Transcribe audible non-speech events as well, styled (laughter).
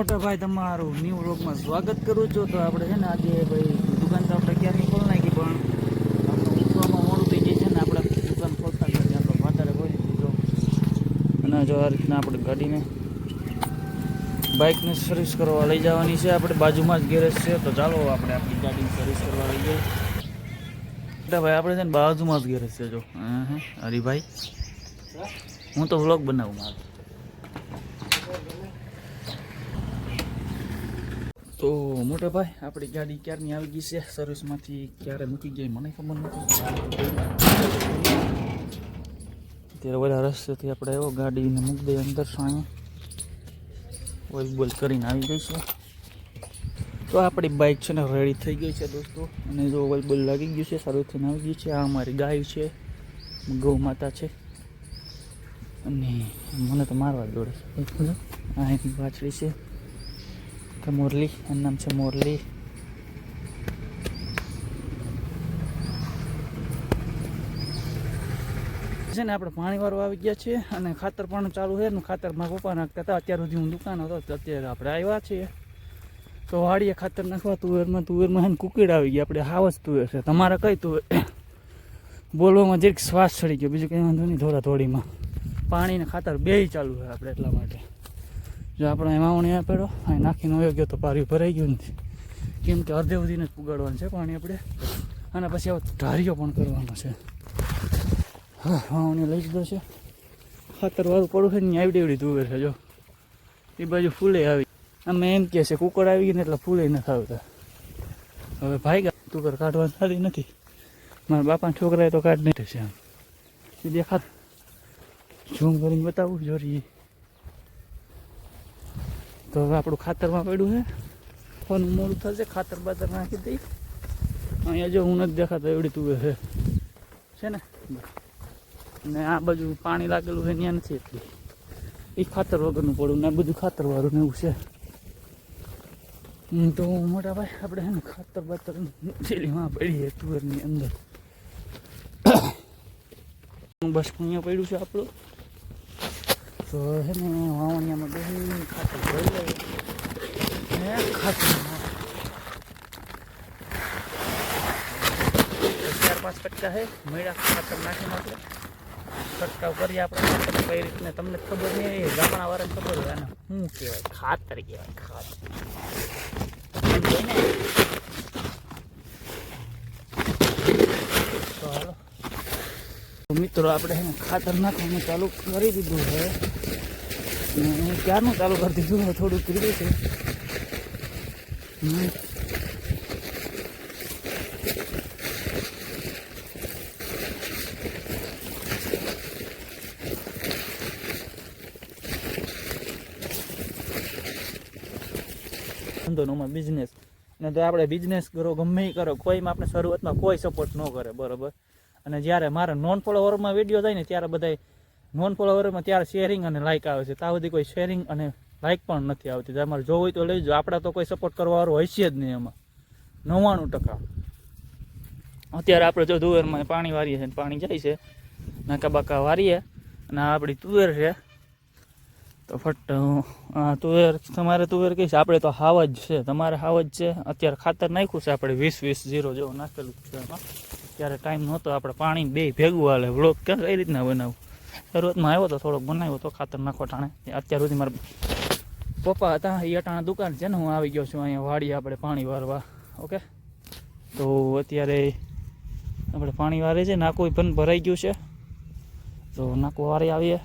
મોટા ભાઈ, તમારું ન્યૂ વ્લોગમાં સ્વાગત કરું છું. તો આપણે છે ને આજે ભાઈ દુકાન તો આપણે ક્યારની ખોલ નાખી, પણ આપણે મોડું થઈ જાય છે ને આપણે દુકાન ખોલતા નથી. આપણે વધારે ખોલી દીધો અને જો આ રીતના આપણે ગાડીને બાઇકને સર્વિસ કરવા લઈ જવાની છે. આપણે બાજુમાં જ ગેરેજ છે. તો ચાલો આપણે આપણી ગાડીની સર્વિસ કરવા લઈ જઈએ. મોટા ભાઈ, આપણે છે ને બાજુમાં જ ગેરેજ છે, જો. હરીભાઈ, હું તો વ્લોગ બનાવું મારું. તો મોટા ભાઈ આપણી ગાડી ક્યારની આવી ગઈ છે? સર્વિસમાંથી ક્યારે મૂકી ગઈ? મને ખબર નથી. ત્યારે બધા રસ્તેથી આપણે એવો ગાડીને મૂકી દઈએ અંદર સામે બોલ કરીને આવી ગઈ છે. તો આપણી બાઇક છે ને રેડી થઈ ગઈ છે દોસ્તો. અને જો ઓઇલ બોલ લાગી ગયું છે સારું થઈને આવી ગઈ છે. આ અમારી ગાય છે. ગૌ માતા છે. અને મને તો મારવા દોડે છે. આ એની વાછડી છે. કે મુરલી એનું નામ છે મોરલી છે ને, આપણે પાણી વાળું આવી ગયા છીએ અને ખાતર પણ ચાલુ છે ને ખાતરમાં પપ્પા નાખતા હતા. અત્યાર સુધી હું દુકાન હતો, તો અત્યારે આપણે આવ્યા છીએ. તો વાડીએ ખાતર નાખવા તુવેરમાં તુવેરમાં એને કુકીડ આવી ગયા આપણે હાવ જ તુવેર છે. તમારે કઈ તુવેર? બોલવામાં જરીક શ્વાસ ચડી ગયો. બીજું કંઈ વાંધો નહીં થોડીમાં પાણી ને ખાતર બેય ચાલુ છે આપણે એટલા માટે. જો આપણે એમાં અહીંયા પેડો અહીં નાખીને વયો ગયો તો પાર્યું ભરાઈ ગયું નથી. કેમ કે અડધે સુધીને જ પુગાડવાનું છે પાણી આપણે. અને પછી આવો ઢારીઓ પણ કરવાનો છે. હા, વાવણી લઈ દીધો છે. ખાતરવાળું પડું છે ને આવડી એવડી દૂર છે, જો. એ બાજુ ફૂલે આવી. અમે એમ કહે છે કુકડ આવી ગઈ ને એટલે ફૂલે નથી આવતા. હવે ભાઈ તુવેર કાઢવાની થતી નથી. મારા બાપાના છોકરાએ તો કાઢ નહીં થશે આમ. એ દેખાત. ઝૂમ કરીને બતાવું જોરી તો હવે આપણું ખાતરમાં પડ્યું છે ફોન મોડું થશે, ખાતર બાતર નાખી દઈ. અહીંયા જો હું નથી દેખાતો, એવડી તુવેર છે છે ને? ને આ બાજુ પાણી લાગેલું છે ત્યાં નથી એટલી. એ ખાતર વગરનું પડ્યું ને બધું ખાતર વાળું ને એવું છે. તો મોટા ભાઈ, આપણે છે ને ખાતર બાતર થેલીમાં પડીએ તુવેરની અંદર. (coughs) બસ અહીંયા પડ્યું છે આપણું. તો હે ને, વાવણિયામાં બેસીને ખાતર ભરી લઈએ. ને ખાતર ચાર પાંચ કટકા હે મેળા ખાતર નાખી આપણે. છંટકાવ કરીએ આપણે. કઈ રીતને, તમને ખબર નહીં એ ગામડા વાળાને ખબર હોય એને શું કહેવાય? ખાતર કહેવાય, ખાતર એમ હોય ને તો હાલો તો મિત્રો, આપણે એને ખાતર નાખવાનું ચાલુ કરી દીધું છે. ક્યારનું ચાલુ કરી દીધું છે થોડુંક કીધું છે. ધંધોમાં બિઝનેસ ને તો આપણે બિઝનેસ કરો, ગમે કરો, કોઈમાં આપણે શરૂઆતમાં કોઈ સપોર્ટ ન કરે, બરોબર? અને જ્યારે મારે નોન ફોલોવરમાં વીડિયો જાય ને, ત્યારે બધા નોન ફોલોવરમાં ત્યારે શેરિંગ અને લાઇક આવે છે. ત્યાં બધી કોઈ શેરિંગ અને લાઇક પણ નથી આવતી. તમારે જોવું હોય તો લઈ જાઓ આપણે તો કોઈ સપોર્ટ કરવાવાળો હોય છે જ નહીં એમાં. નવ્વાણું ટકા. અત્યારે આપણે જો તુવેરમાં પાણી વારીએ છે ને પાણી જાય છે. નાકા બાકા વારીએ અને આપણી તુવેર છે. તો ફટ તુવેર, તમારે તુવેર કહીશ આપણે તો હાવ જ છે. તમારે હાવ જ છે. અત્યારે ખાતર નાખ્યું છે આપણે વીસ વીસ જીરો જેવું નાખેલું છે એમાં. ત્યારે ટાઈમ નહોતો, આપણે પાણી બે ભેગું હાલે. વ્લોગ ક્યાં કઈ રીતના બનાવું? શરૂઆતમાં આવ્યો તો થોડોક બનાવ્યો તો ખાતર નાખો ટાણે. અત્યાર સુધી મારા પપ્પા હતા, એ અટાણા દુકાન છે ને, હું આવી ગયો છું અહીંયા વાડી આપણે પાણી વારવા. ઓકે તો અત્યારે આપણે પાણી વારે છે નાકું પણ ભરાઈ ગયું છે. તો નાકું વારે આવીએ.